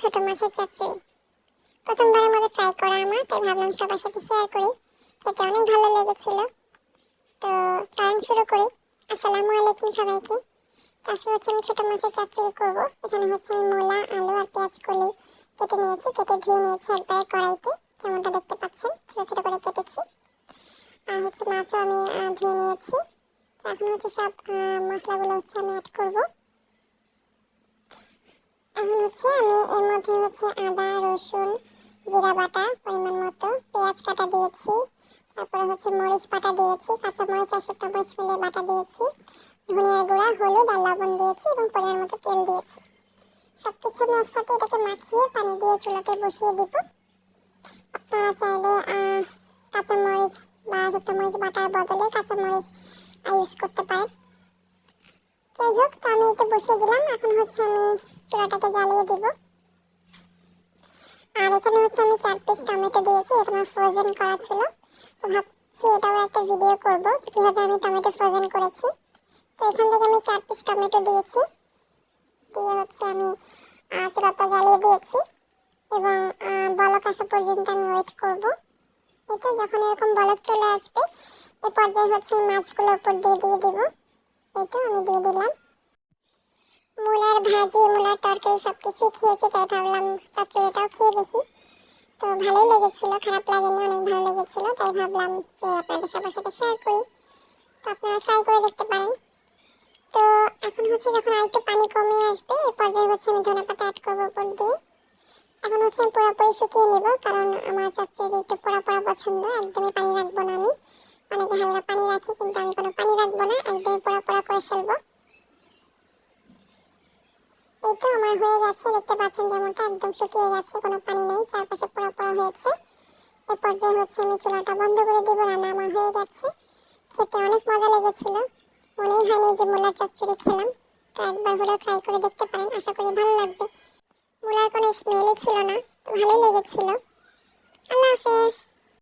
ছোট মাছের চচ্চড়ি। প্রথমবারের মতো ট্রাই করা আমার, তাই ভাবলাম সবার সাথে শেয়ার করি। খেতে অনেক ভালো লেগেছিল। তো চয়ন শুরু করি। আসসালামু আলাইকুম সবাইকে। আজকে হচ্ছে আমি ছোট মাছের চচ্চড়ি করব। এখানে হচ্ছে আমি মূলা, আলু আর পেঁয়াজ কলি কেটে নিয়েছি, কেটে ধুয়ে নিয়েছি একবারে কড়াইতে। যেমনটা দেখতে পাচ্ছেন, ছোট ছোট করে কেটেছি। আর হচ্ছে মাছও আমি ধুয়ে নিয়েছি। এখন হচ্ছে সব মশলাগুলো হচ্ছে আমি অ্যাড করব। হচ্ছে আমি এর মধ্যে হচ্ছে আদা, রসুন, জিরা বাটা পরিমাণ মতো, পেঁয়াজ কাটা দিয়েছি, তারপরে হচ্ছে মরিচ বাটা দিয়েছি, কাঁচা মরিচ আর শুকনো মরিচ মিলিয়ে বাটা দিয়েছি, ধনিয়ার গুঁড়া, হলুদ আর লবণ দিয়েছি এবং পরিমাণ মতো তেল দিয়েছি। সব কিছু আমি একসাথে এটাকে মাখিয়ে পানি দিয়ে চুলাতে বসিয়ে দিব। আপনারা চাইলে কাঁচা মরিচ বা শুকনো মরিচ বাটার বদলে কাঁচা মরিচ ইউজ করতে পারেন। যাই হোক, তো আমি এটা বসিয়ে দিলাম। এখন হচ্ছে আমি চুলাটাকে জ্বালিয়ে দিব। আর এখানে হচ্ছে আমি চার পিস টমেটো দিয়েছি, এটা আমার ফ্রোজেন করা ছিল। তো ভাবছি এটাও একটা ভিডিও করব যে কীভাবে আমি টমেটো ফ্রোজেন করেছি। তো এখান থেকে আমি চার পিস টমেটো দিয়েছি। দিয়ে হচ্ছে আমি চুলাটা জ্বালিয়ে দিয়েছি। এবং বলক আসা পর্যন্ত আমি ওয়েট করব। এই তো যখন এরকম বলক চলে আসবে, এ পর্যায়ে হচ্ছে মাছগুলো উপর দিয়ে দিয়ে দিব। এই তো আমি দিয়ে দিলাম। ভাজি মূলার তরকারি সব কিছুই খেয়েছি, তাই ভাবলাম চচ্চড়িটাও খেয়ে দেখি। তো ভালোই লেগেছিল, খারাপ লাগেনি, অনেক ভালো লেগেছিল, তাই ভাবলাম যে আপনাদের সবার সাথে শেয়ার করি। তো আপনারা ট্রাই করে দেখতে পারেন। তো এখন হচ্ছে যখন আরেকটু পানি কমে আসবে এই পর্যায়ে হচ্ছে আমি ধনে পাতা অ্যাড করব উপর দিয়ে। এখন হচ্ছে আমি পুরোপুরি শুকিয়ে নিব, কারণ আমার চচ্চড়ি একটু পোড়া পোড়া পছন্দ, একদমই পানি রাখব না আমি। অনেকে হালকা পানি রাখি, কিন্তু আমি কোনো পানি রাখব না একদমই পোড়া পোড়া করে ফেলব এই আমার হয়ে গেছে, দেখতে পাচ্ছেন যেমনটা একদম শুকিয়ে গেছে, কোনো পানি নেই, চারপাশে পোড়া পোড়া হয়েছে। এ পর্যায়ে হচ্ছে আমি চুলাটা বন্ধ করে দেবো, রান্না আমার হয়ে গেছে। খেতে অনেক মজা লেগেছিল। মনেই হয়নি যে মোলার চচ্চড়ি খেলাম। তো একবার হলেও ট্রাই করে দেখতে পারেন, আশা করি ভালো লাগবে। মোলার কোনো স্মেলই ছিল না ভালোই লেগেছিল।